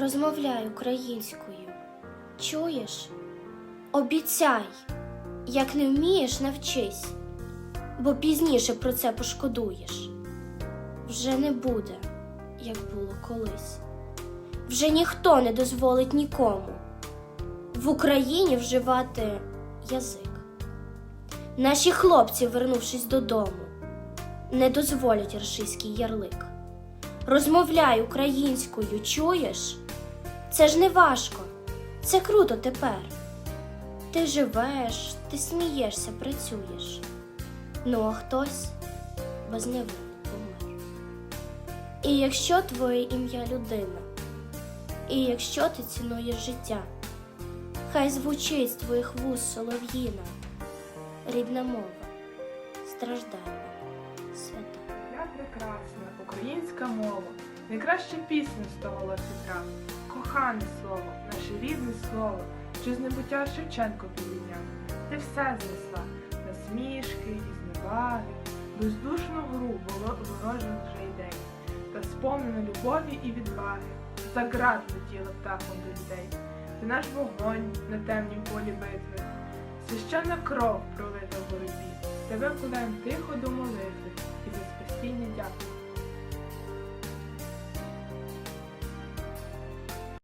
Розмовляй українською. Чуєш? Обіцяй, як не вмієш, навчись, бо пізніше про це пошкодуєш. Вже не буде, як було колись. Вже ніхто не дозволить нікому в Україні вживати язик. Наші хлопці, вернувшись додому, не дозволять рашистський ярлик. Розмовляй українською, чуєш? Це ж не важко, це круто тепер. Ти живеш, ти смієшся, працюєш. Ну а хтось без безневинно помер. І якщо твоє ім'я людина, і якщо ти цінуєш життя, хай звучить з твоїх вуст солов'їна, рідна мова, страждальна, свята. Я прекрасна, українська мова, найкраща пісня з того ларфітра. Кохане слово, наше рідне слово, що з небуття Шевченко підійняв. Ти все знесла, насмішки і зневаги, бездушну гру ворожих вже ідей, та сповнена любові і відваги, за град летіла птахом до людей. Ти наш вогонь на темнім полі битви, священна кров пролита в боротьбі. Тебе вкладаєм тихо до молитви і за спасіння дякую.